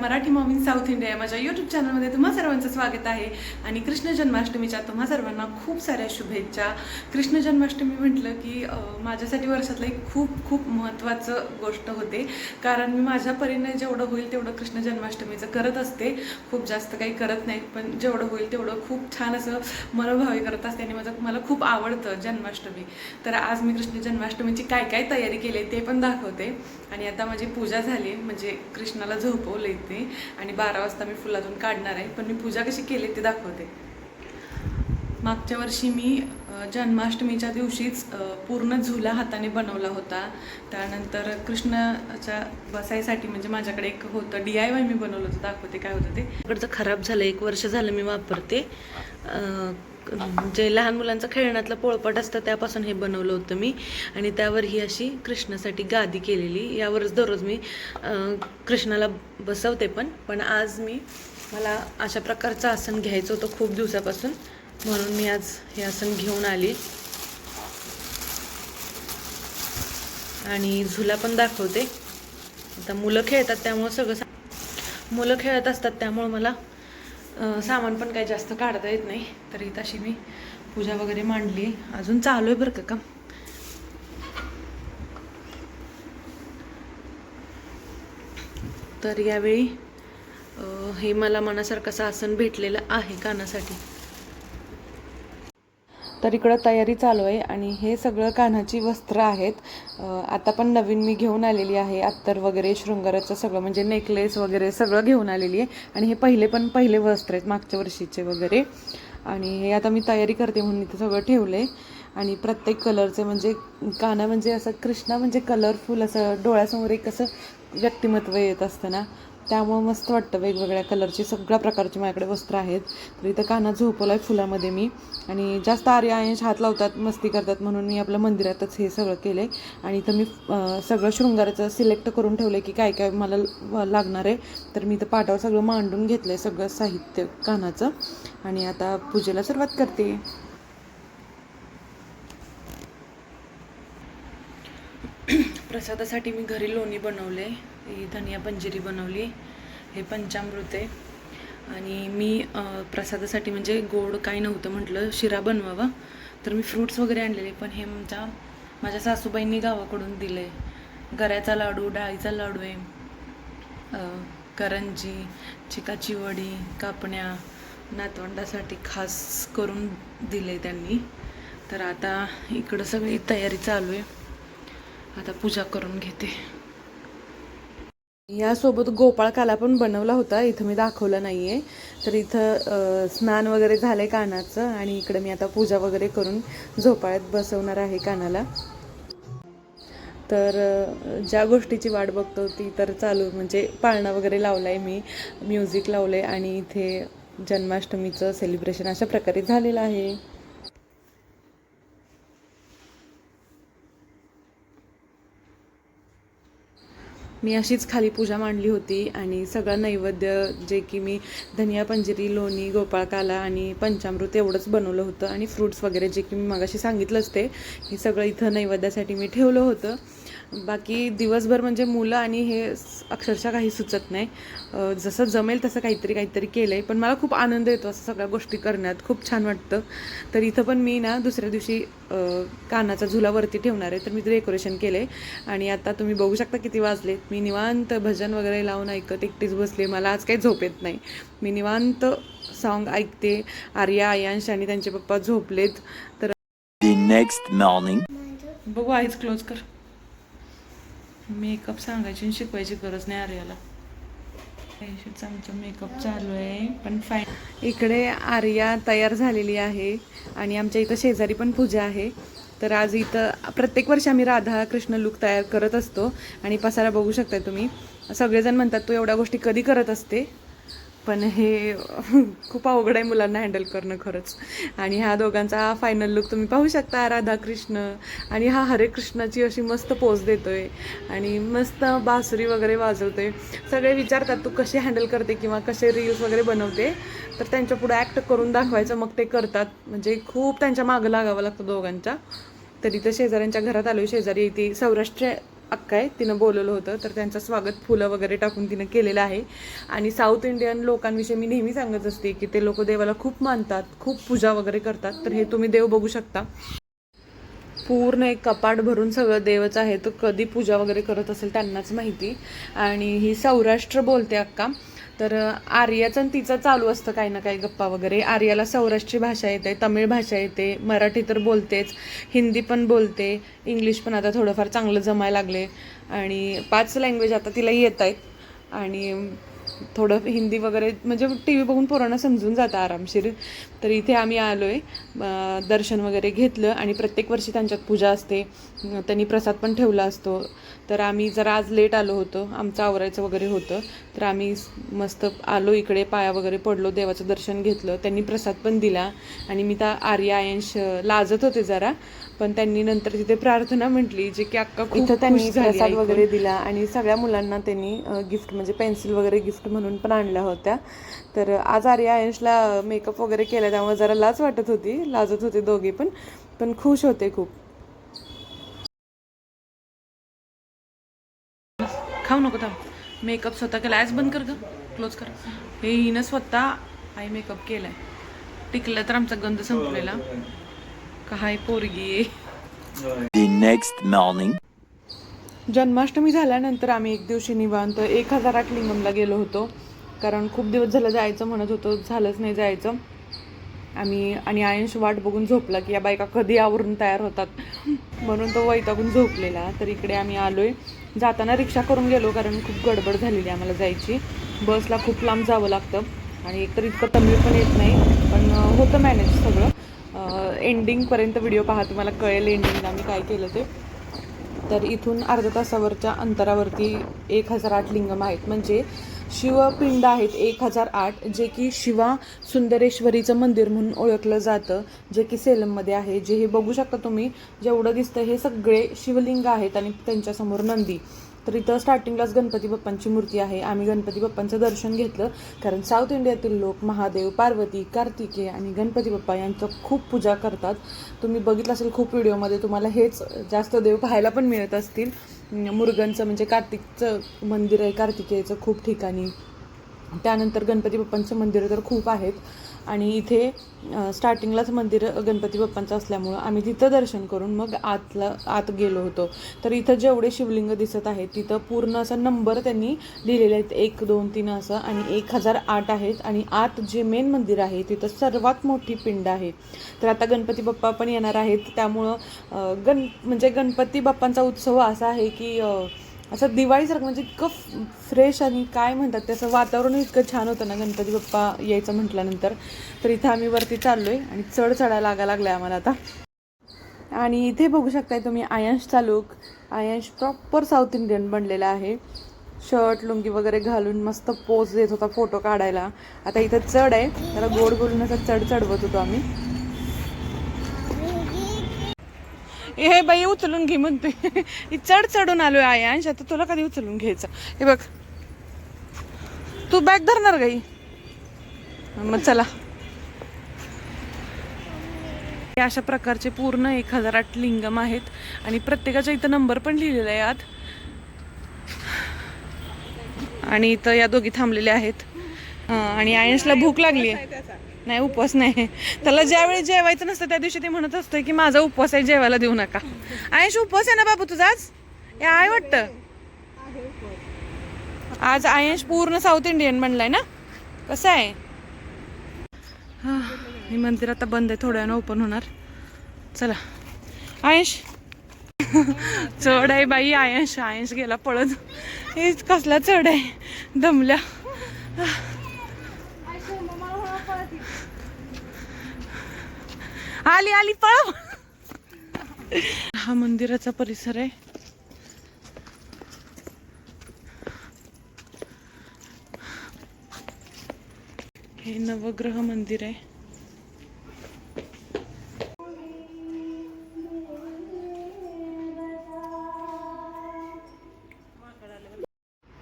Marathi मॉमिन south India या माझ्या YouTube चॅनलमध्ये तुम्हा सर्वांचं स्वागत आहे. आणि कृष्ण जन्माष्टमीच्या तुम्हा सर्वांना खूप साऱ्या शुभेच्छा. कृष्ण जन्माष्टमी म्हटलं की माझ्यासाठी वर्षातलं एक खूप खूप महत्त्वाचं गोष्ट होते. कारण मी माझ्या परीने जेवढं होईल तेवढं कृष्ण जन्माष्टमीचं करत असते. खूप जास्त काही करत नाही पण जेवढं होईल तेवढं खूप छान असं मनोभावी करत असते आणि माझं मला खूप आवडतं जन्माष्टमी. तर आज मी कृष्ण जन्माष्टमीची काय काय तयारी केली ते पण दाखवते. आणि आता माझी पूजा झाली म्हणजे कृष्णाला झोपवलं ते आणि बारा वाजता मी फुलातून काढणार आहे पण मी पूजा कशी केली ते दाखवते. मागच्या वर्षी मी जन्माष्टमीच्या दिवशीच पूर्ण झुला हाताने बनवला होता. त्यानंतर कृष्णाच्या बसायसाठी म्हणजे माझ्याकडे एक होतं डी आय वाय मी बनवलं होतं दाखवते काय होतं ते. इकडचं खराब झालं एक वर्ष झालं मी वापरते. जे लहान मुलांचं खेळण्यातलं पोळपट असतं त्यापासून हे बनवलं होतं मी. आणि त्यावर ही अशी कृष्णासाठी गादी केलेली. यावरच दररोज मी कृष्णाला बसवते पण. पण आज मी मला अशा प्रकारचं आसन घ्यायचं होतं खूप दिवसापासून. म्हणून मी आज हे आसन घेऊन आली. आणि झुला पण दाखवते. आता मुलं खेळतात त्यामुळं सगळं मुलं खेळत असतात त्यामुळं मला सामान पण काही जास्त काढता येत नाही. तरी तशी मी पूजा वगैरे मांडली. अजून चालू आहे बरं का काम? तर यावेळी हे मला मनासारखं असं आसन भेटलेलं आहे कानासाठी. तर इकडं तयारी चालू आहे आणि हे सगळं कानाची वस्त्र आहेत. आता पण नवीन मी घेऊन आलेली आहे. अत्तर वगैरे शृंगाराचं सगळं म्हणजे नेकलेस वगैरे सगळं घेऊन आलेली आहे. आणि हे पहिले पण पहिले वस्त्र आहेत मागच्या वर्षीचे वगैरे. आणि हे आता मी तयारी करते म्हणून इथं सगळं ठेवलं आहे आणि प्रत्येक कलरचे म्हणजे काना म्हणजे असं कृष्णा म्हणजे कलरफुल असं डोळ्यासमोर एक असं व्यक्तिमत्व येत असतं ना. त्यामुळं मस्त वाटतं वेगवेगळ्या कलरची सगळ्या प्रकारची माझ्याकडे वस्त्र आहेत. तर इथं काना झोपवला आहे फुलामध्ये मी. आणि जास्त आर्य अंश हात लावतात मस्ती करतात म्हणून मी आपल्या मंदिरातच हे सगळं केलं आहे आणि इथं मी सगळं शृंगाराचं सिलेक्ट करून ठेवलं आहे की काय काय मला लागणार आहे. तर मी इथं पाटावर सगळं मांडून घेतलं आहे सगळं साहित्य कानाचं आणि आता पूजेला सुरुवात करते. प्रसादासाठी मी घरी लोणी बनवले ही धनिया पंजिरी बनवली हे पंचामृत आहे. आणि मी प्रसादासाठी म्हणजे गोड काही नव्हतं म्हटलं शिरा बनवावा. तर मी फ्रूट्स वगैरे आणलेले पण हे आमच्या माझ्या सासूबाईंनी गावाकडून दिले. गऱ्याचा लाडू डाळीचा लाडू आहे. करंजी चिकाची वडी कापण्या नातवंडासाठी खास करून दिले त्यांनी. तर आता इकडं सगळी तयारी चालू आहे. आता पूजा करून घेते. यासोबत गोपाळकाला पण बनवला होता. इथं मी दाखवला नाही आहे तर इथं स्नान वगैरे झालं आहे कानाचं आणि इकडं मी आता पूजा वगैरे करून झोपाळ्यात बसवणार आहे कानाला. तर ज्या गोष्टीची वाट बघतो ती तर चालू म्हणजे पाळणा वगैरे लावला आहे मी. म्युझिक लावलं आहे आणि इथे जन्माष्टमीचं सेलिब्रेशन अशा प्रकारे झालेलं आहे. मी अशीच खाली पूजा मांडली होती आणि सगळं नैवेद्य जे की मी धनिया पंजिरी लोणी गोपाळकाला आणि पंचामृत एवढंच बनवलं होतं. आणि फ्रूट्स वगैरे जे की मी मगाशी सांगितलंच ते हे सगळं इथं नैवेद्यासाठी मी ठेवलं होतं. बाकी दिवसभर म्हणजे मुलं आणि हे अक्षरशः काही सुचत नाही. जसं जमेल तसं काहीतरी काहीतरी केलं आहे पण मला खूप आनंद येतो असं सगळ्या गोष्टी करण्यात. खूप छान वाटतं. तर इथं पण मी ना दुसऱ्या दिवशी कानाचा झुला वरती ठेवणार आहे. तर मी ते डेकोरेशन केलं आहे आणि आता तुम्ही बघू शकता किती वाजले. मी निवांत भजन वगैरे लावून ऐकत एकटीच बसले. मला आज काही झोप येत नाही. मी निवांत सॉन्ग ऐकते. आर्या आयांश आणि त्यांचे पप्पा झोपलेत. तर next morning. बघू आईच क्लोज कर. मेकअप सांगायची आणि शिकवायची गरज नाही आर्याला. आमचा मेकअप चालू आहे. पण फाईन इकडे आर्या तयार झालेली आहे आणि आमच्या इथं शेजारी पण पूजा आहे. तर आज इथं प्रत्येक वर्षी आम्ही राधा कृष्ण लुक तयार करत असतो. आणि पसारा बघू शकताय तुम्ही. सगळेजण म्हणतात तू एवढ्या गोष्टी कधी करत असते? पण हे खूप अवघड आहे मुलांना हँडल करणं खरंच. आणि ह्या दोघांचा हा फायनल लुक तुम्ही पाहू शकता राधाकृष्ण. आणि हा हरे कृष्णाची अशी मस्त पोज देतोय. आणि मस्त बासुरी वगैरे वाजवतोय. सगळे विचारतात तू कसे हँडल करते किंवा कसे रील्स वगैरे बनवते? तर त्यांच्या पुढे ॲक्ट करून दाखवायचं. मग ते करतात. म्हणजे खूप त्यांच्या मागं लागावं लागतं दोघांच्या. तरी तर शेजाऱ्यांच्या घरात आलो शेजारी ती सौराष्ट्र अक्का आहे तिनं बोलवलं होतं. तर त्यांचं स्वागत फुलं वगैरे टाकून तिनं केलेलं आहे. आणि साऊथ इंडियन लोकांविषयी मी नेहमी सांगत असते की ते लोक देवाला खूप मानतात खूप पूजा वगैरे करतात. तर हे तुम्ही देव बघू शकता. पूर्ण एक कपाट भरून सगळं देवच आहे. तो कधी पूजा वगैरे करत असेल त्यांनाच माहिती. आणि ही सौराष्ट्र बोलते अक्का. तर आर्याचं आणि तिचं चालू असतं काही ना काही गप्पा वगैरे. आर्याला सौराष्ट्री भाषा येते तमिळ भाषा येते मराठी तर बोलतेच हिंदी पण बोलते इंग्लिश पण आता थोडंफार चांगलं जमायला लागले. आणि पाच लँग्वेज आता तिला येत आहेत. आणि थोडं हिंदी वगैरे म्हणजे टी व्ही बघून पोरांना समजून जातं आरामशीर. तर इथे आम्ही आलो आहे दर्शन वगैरे घेतलं आणि प्रत्येक वर्षी त्यांच्यात पूजा असते. त्यांनी प्रसाद पण ठेवला असतो. तर आम्ही जरा आज लेट आलो होतो. आमचं आवरायचं वगैरे होतं. तर आम्ही मस्त आलो इकडे पाया वगैरे पडलो देवाचं दर्शन घेतलं. त्यांनी प्रसाद पण दिला आणि मी त्या आर्या आयंश लाजत होते जरा. पण त्यांनी नंतर तिथे प्रार्थना म्हटली जे की अक्का खूप इथं त्यांनी प्रसाद. वगैरे दिला आणि सगळ्या मुलांना त्यांनी गिफ्ट म्हणजे पेन्सिल वगैरे गिफ्ट म्हणून पण आणल्या होत्या. तर आज आर्या आयंशला मेकअप वगैरे केला त्यामुळे जरा लाज वाटत होती. लाजत होते दोघे पण. पण खुश होते खूप. खाऊ नको थांब. मेकअप स्वतः केला आज बंद कर ग. क्लोज कर. हे हिनं स्वतः आय मेकअप केलाय. टिकलं तर आमचा गंध संपलेला. काय पोरगी next morning. जन्माष्टमी झाल्यानंतर आम्ही एक दिवशी निवांत एक हजार आठ लिंगमला गेलो होतो. कारण खूप दिवस झालं जायचं म्हणत होतो. झालंच नाही जायचं. आम्ही आणि आयुष वाट बघून झोपला की या बायका कधी आवरून तयार होतात. म्हणून तो वैतागून झोपलेला. तर इकडे आम्ही आलोय. जाताना रिक्षा करून गेलो कारण खूप गडबड झालेली आम्हाला जायची. बसला खूप लांब जावं लागतं. आणि एकतर इतकं तमिळ पण येत नाही पण होतं मॅनेज सगळं. एंडिंगपर्यंत व्हिडिओ पहा तुम्हाला कळेल एंडिंगला आम्ही काय केलं ते. तर इथून अर्ध्या तासावरच्या अंतरावरती एक हजार आठ लिंगम आहेत. म्हणजे शिवपिंड आहेत एक हजार आठ जे की शिवा सुंदरेश्वरीचं मंदिर म्हणून ओळखलं जातं जे की सेलममध्ये आहे. जे हे बघू शकता तुम्ही जेवढं दिसतं हे सगळे शिवलिंग आहेत आणि त्यांच्यासमोर नंदी. तर इथं स्टार्टिंगलाच गणपती बाप्पांची मूर्ती आहे. आम्ही गणपती बाप्पांचं दर्शन घेतलं. कारण साऊथ इंडियातील लोक महादेव पार्वती कार्तिकेय आणि गणपती बाप्पा यांचं खूप पूजा करतात. तुम्ही बघितलं असेल खूप व्हिडिओमध्ये तुम्हाला हेच जास्त देव पाहायला पण मिळत असतील. मुरगनचं म्हणजे कार्तिकचं मंदिर आहे कार्तिकेयचं खूप ठिकाणी. त्यानंतर गणपती बाप्पांचं मंदिरं तर खूप आहेत. आणि इथे स्टार्टिंगलाच मंदिर गणपती बाप्पांचं असल्यामुळं आम्ही तिथं दर्शन करून मग आतला आत गेलो होतो. तर इथं जेवढे शिवलिंग दिसत आहेत तिथं पूर्ण असा नंबर त्यांनी दिलेले आहेत. एक दोन तीन असं आणि एक हजार आठ आहेत आणि आत जे मेन मंदिर आहे तिथं सर्वात मोठी पिंड आहे. तर आता गणपती बाप्पा पण येणार आहेत. त्यामुळं गण म्हणजे गणपती बाप्पांचा उत्सव असा आहे की असं दिवाळीसारखं म्हणजे इतकं फ्रेश आणि काय म्हणतात त्याचं वातावरण इतकं छान होतं ना गणपती बाप्पा यायचं म्हटल्यानंतर. तर इथं आम्ही वरती चाललोय आणि चढ चढायला लागा लागलाय आम्हाला आता. आणि इथे बघू शकताय तुम्ही आयंशचा look Aayansh proper south Indian बनलेला आहे. शर्ट लुंगी वगैरे घालून मस्त पोज देत होता फोटो काढायला. आता इथं चढ आहे. त्याला गोड बोलून असं चढ चढवत होतो आम्ही. हे बाई उचलून घे म्हणते ही चढ चढून आलोय अंश आता तुला कधी उचलून घ्यायचं? हे बघ. तू बॅग धरणार गाई मग चला. हे अशा प्रकारचे पूर्ण एक हजार आठ लिंगम आहेत आणि प्रत्येकाच्या इथं नंबर पण लिहिलेला आहे आत आणि इथं या दोघी थांबलेल्या आहेत. आणि आयन्सला भूक लागली आहे नाही उपवास नाही. त्याला ज्यावेळी जेवायचं नसतं त्या दिवशी ते म्हणत असतं की माझा उपवास आहे जेवायला देऊ नका. आयश उपवास आहे ना बाबू तुझा आज हे आहे वाटतं. आज आयंश पूर्ण साऊथ इंडियन बनलाय ना? कसं आहे? हा, हे मंदिर आता बंद आहे थोड्या वेळानं ओपन होणार. चला. आयंश. चढ आहे बाई आयंश आयंश गेला पळत. हे कसला चढ आहे? दमल्या. आली आली पळ. हा मंदिराचा परिसर आहे. हे नवग्रह मंदिर आहे.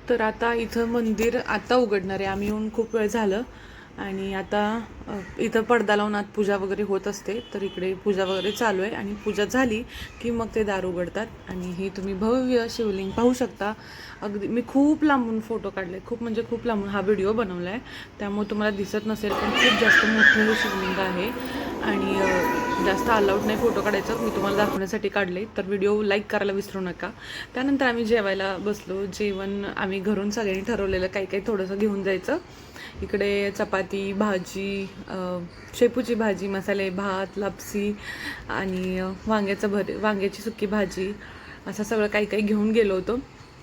तर आता इथं मंदिर आता उघडणार आहे. आम्ही येऊन खूप वेळ झालं. आणि आता इथं पडदा लावून आत पूजा वगैरे होत असते तर इकडे पूजा वगैरे चालू आहे आणि पूजा झाली की मग ते दार उघडतात आणि हे तुम्ही भव्य शिवलिंग पाहू शकता. अगदी मी खूप लांबून फोटो काढले खूप म्हणजे खूप लांबून हा व्हिडिओ बनवला आहे त्यामुळे तुम्हाला दिसत नसेल पण खूप जास्त मोठं हे शिवलिंग आहे. आणि जास्त अलाउड नाही फोटो काढायचं मी तुम्हाला दाखवण्यासाठी काढले तर व्हिडिओ लाईक करायला विसरू नका. त्यानंतर आम्ही जेवायला बसलो जेवण आम्ही घरून सगळ्यांनी ठरवलेलं काही काही थोडंसं घेऊन जायचं. इकडे चपाती भाजी शेपूची भाजी मसाले भात लापसी आणि वांग्याचं भर वांग्याची सुकी भाजी असं सगळं काही काही घेऊन गेलो होतो.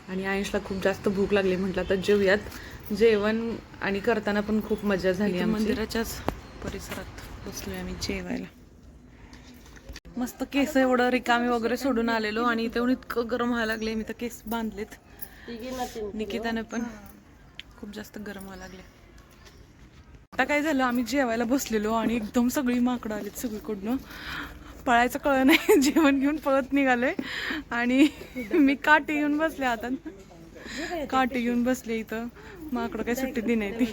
आणि आयुषला खूप जास्त भूक लागली. म्हटलं तर जेवूयात. जेवण आणि करताना पण खूप मजा झाली मंदिराच्याच परिसरात बसलोय आम्ही जेवायला. मस्त केस एवढं रिकामी वगैरे सोडून आलेलो आणि इथे इतकं गरम व्हायला लागले मी तर केस बांधलेत. निकिताने पण खूप जास्त गरम व्हायला लागले आता काय झालं आम्ही जेवायला बसलेलो आणि एकदम सगळी माकडं आलीत सगळीकडनं. पळायचं कळ नाही जेवण घेऊन पळत निघाले आणि मी काटे येऊन बसले आता. काटे येऊन बसले इथं. माकडं काय सुट्टी दि नाही ती.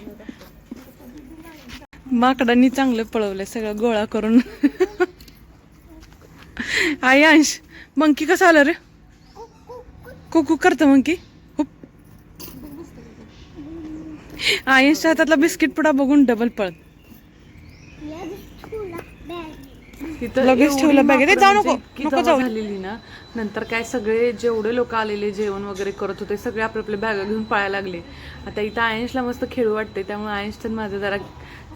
माकडांनी चांगलं पळवलंय सगळं गोळा करून. आई अंश मंकी कसं आलं रे? कुकू करतं मंकी? हुप आयन्सच्या हातातला बिस्किट पुडा बघून डबल पळत लगेच ठेवलं. ए, जाऊ म्हणजे नको. इतकी. झालेली ना नंतर काय सगळे जेवढे लोक आलेले जेवण वगैरे करत होते सगळे आपले आपले बॅगा घेऊन पळायला लागले आता इथं आयन्सला मस्त खेळू वाटते त्यामुळे आयन्सचं माझं जरा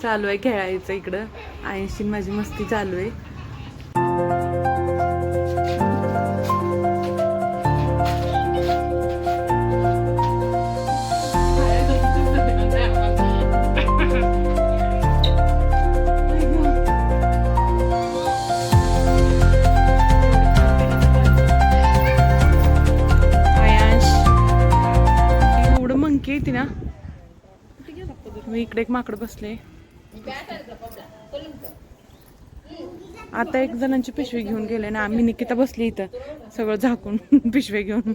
चालू आहे खेळायचं इकडं आयन्सची माझी मस्ती चालू आहे इकडे एक माकड बसले. आता एक जणांची पिशवी घेऊन गेले ना आम्ही निकिता बसली इथं. सगळं झाकून पिशवी घेऊन.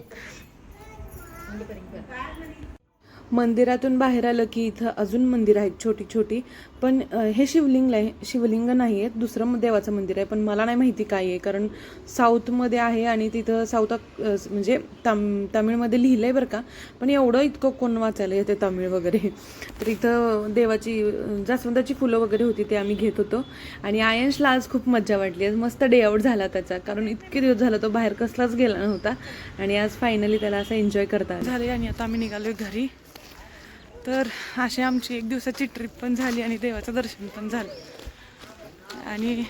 मंदिरातून बाहेर आलं की इथं अजून मंदिर आहेत छोटी छोटी. पण हे शिवलिंग आहे शिवलिंग नाही आहे दुसरं देवाचं मंदिर आहे. पण मला नाही माहिती काय आहे. कारण साऊथमध्ये आहे आणि तिथं साऊथ म्हणजे ताम तामिळमध्ये लिहिलं आहे बरं का. पण एवढं इतकं कोण वाचायला येते तामिळ वगैरे? तर इथं देवाची जास्वंदाची फुलं वगैरे होती ते आम्ही घेत होतो. आणि आयन्सला आज खूप मजा वाटली. आज मस्त डे आउट झाला त्याचा. कारण इतके दिवस झाला तो बाहेर कसलाच गेला नव्हता. आणि आज फायनली त्याला असं एन्जॉय करता झाले आणि आता आम्ही निघालो घरी. तर अशी आमची एक दिवसाची ट्रिप पण झाली आणि देवाचं दर्शन पण झालं. आणि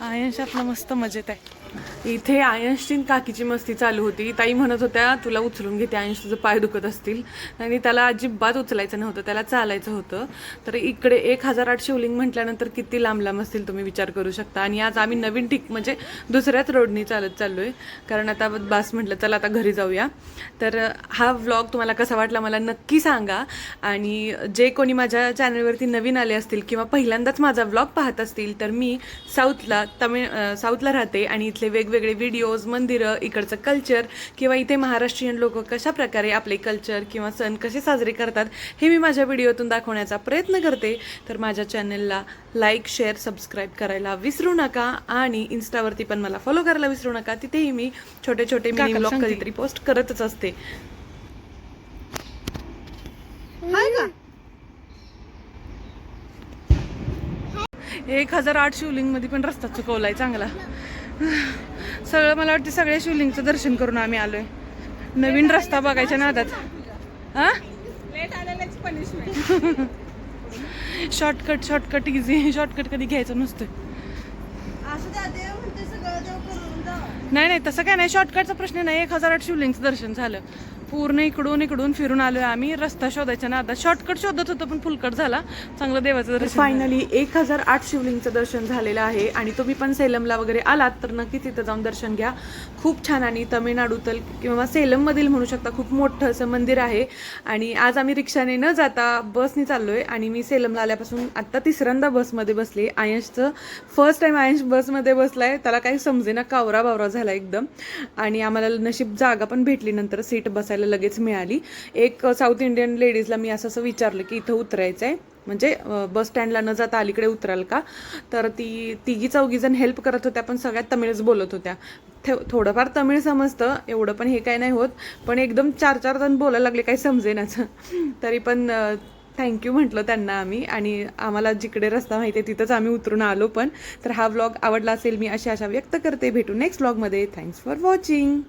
आयंश आपला मस्त मजेत आहे. इथे आयन्स्टीन काकीची मस्ती चालू होती. ताई म्हणत होत्या तुला उचलून घेते आयन्स तुझं पाय दुखत असतील. आणि त्याला अजिबात उचलायचं नव्हतं त्याला चालायचं होतं. तर इकडे एक हजार आठ शिवलिंग म्हटल्यानंतर किती लांब लांब असतील तुम्ही विचार करू शकता. आणि आज आम्ही नवीन ठिक म्हणजे दुसऱ्याच रोडनी चालत चाललो आहे कारण आता बास म्हटलं चला आता घरी जाऊया. तर हा व्लॉग तुम्हाला कसा वाटला मला नक्की सांगा. आणि जे कोणी माझ्या चॅनलवरती नवीन आले असतील किंवा पहिल्यांदाच माझा व्लॉग पाहत असतील तर मी साऊथला तमिळ साऊथला राहते आणि इथले वेगवेगळे व्हिडिओज मंदिरं इकडचं कल्चर किंवा इथे महाराष्ट्रीयन लोक कशा प्रकारे आपले कल्चर किंवा सण कसे साजरे करतात हे मी माझ्या व्हिडिओतून दाखवण्याचा प्रयत्न करते. तर माझ्या चॅनलला लाईक शेअर सबस्क्राईब करायला विसरू नका आणि इन्स्टावरती पण मला फॉलो करायला विसरू नका. तिथेही मी छोटे छोटे मिनी व्लॉग कधीतरी पोस्ट करतच असते. एक हजार आठ शिवलिंगमध्ये पण रस्ता चुकवलाय चांगला. सगळं मला वाटतं सगळ्या शिवलिंगचं दर्शन करून आम्ही आलोय. नवीन रस्ता बघायच्या नादात. हा? शॉर्टकट शॉर्टकट इझी शॉर्टकट कधी घ्यायचं नसतं. नाही नाही तसं काय नाही. शॉर्टकटचा प्रश्न नाही. एक हजार आठ शिवलिंगचं दर्शन झालं. पूर्ण इकडून इकडून फिरून आलोय आम्ही. रस्ता शोधायचा ना आता शॉर्टकट शोधत होतो पण फुलकट झाला. चांगलं देवाचं दर्शन फायनली एक हजार आठ शिवलिंगचं दर्शन झालेलं आहे आणि तुम्ही पण सेलमला वगैरे आलात तर नक्की तिथं जाऊन दर्शन घ्या. खूप छान आणि तमिळनाडूतल किंवा सेलममधील म्हणू शकता खूप मोठं असं मंदिर आहे. आणि आज आम्ही रिक्षाने न जाता बसने चाललोय आणि मी सेलमला आल्यापासून आत्ता तिसऱ्यांदा बसमध्ये बसले. आयंशचं फर्स्ट टाइम आयंश बसमध्ये बसलाय. त्याला काही समजेना कावरा बावरा झाला एकदम. आणि आम्हाला नशीब जागा पण भेटली नंतर सीट बसायला. आपल्याला लगेच मिळाली. एक साऊथ इंडियन लेडीजला मी असं असं विचारलं की इथं उतरायचं आहे म्हणजे बस स्टँडला न जाता अलीकडे उतराल का? तर ती तिघी चौघी जण हेल्प करत होत्या पण सगळ्यात तमिळच बोलत होत्या. थे थोडंफार तमिळ समजतं एवढं पण हे काय नाही होत. पण एकदम चार चार जण बोलायला लागले काही समजेनाचं. तरी पण थँक्यू म्हटलं त्यांना आम्ही. आणि आम्हाला जिकडे रस्ता माहिती आहे तिथंच आम्ही उतरून आलो पण. तर हा व्लॉग आवडला असेल मी अशी आशा व्यक्त करते. भेटू नेक्स्ट व्लॉगमध्ये थँक्स फॉर वॉचिंग